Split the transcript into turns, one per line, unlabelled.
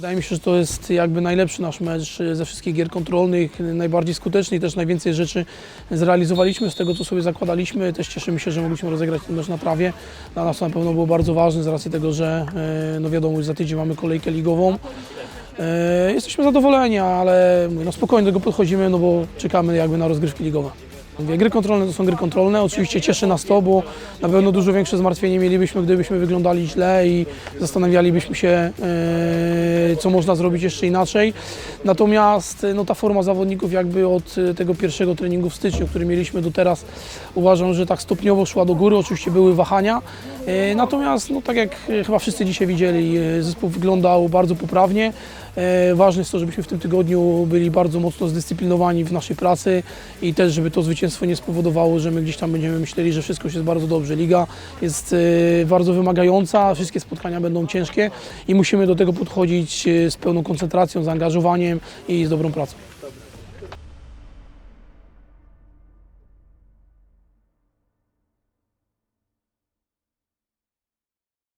Wydaje mi się, że to jest jakby najlepszy nasz mecz ze wszystkich gier kontrolnych, najbardziej skuteczny i też najwięcej rzeczy zrealizowaliśmy z tego, co sobie zakładaliśmy. Też cieszymy się, że mogliśmy rozegrać ten mecz na trawie. Dla nas to na pewno było bardzo ważne z racji tego, że e, no wiadomo, już za tydzień mamy kolejkę ligową. E, Jesteśmy zadowoleni, ale no spokojnie do tego podchodzimy, no bo czekamy jakby na rozgrywki ligowe. Mówię, Gry kontrolne to są gry kontrolne. Oczywiście cieszy nas to, bo na pewno dużo większe zmartwienie mielibyśmy, gdybyśmy wyglądali źle i zastanawialibyśmy się, e, co można zrobić jeszcze inaczej. Natomiast e, no, ta forma zawodników jakby od e, tego pierwszego treningu w styczniu, który mieliśmy do teraz, uważam, że tak stopniowo szła do góry. Oczywiście były wahania. Natomiast, no, tak jak chyba wszyscy dzisiaj widzieli, zespół wyglądał bardzo poprawnie. E, Ważne jest to, żebyśmy w tym tygodniu byli bardzo mocno zdyscyplinowani w naszej pracy i też, żeby to zwycięstwo nie spowodowało, że my gdzieś tam będziemy myśleli, że wszystko już jest bardzo dobrze. Liga jest e, bardzo wymagająca, wszystkie spotkania będą ciężkie i musimy do tego podchodzić e, z pełną koncentracją, zaangażowaniem i z dobrą pracą.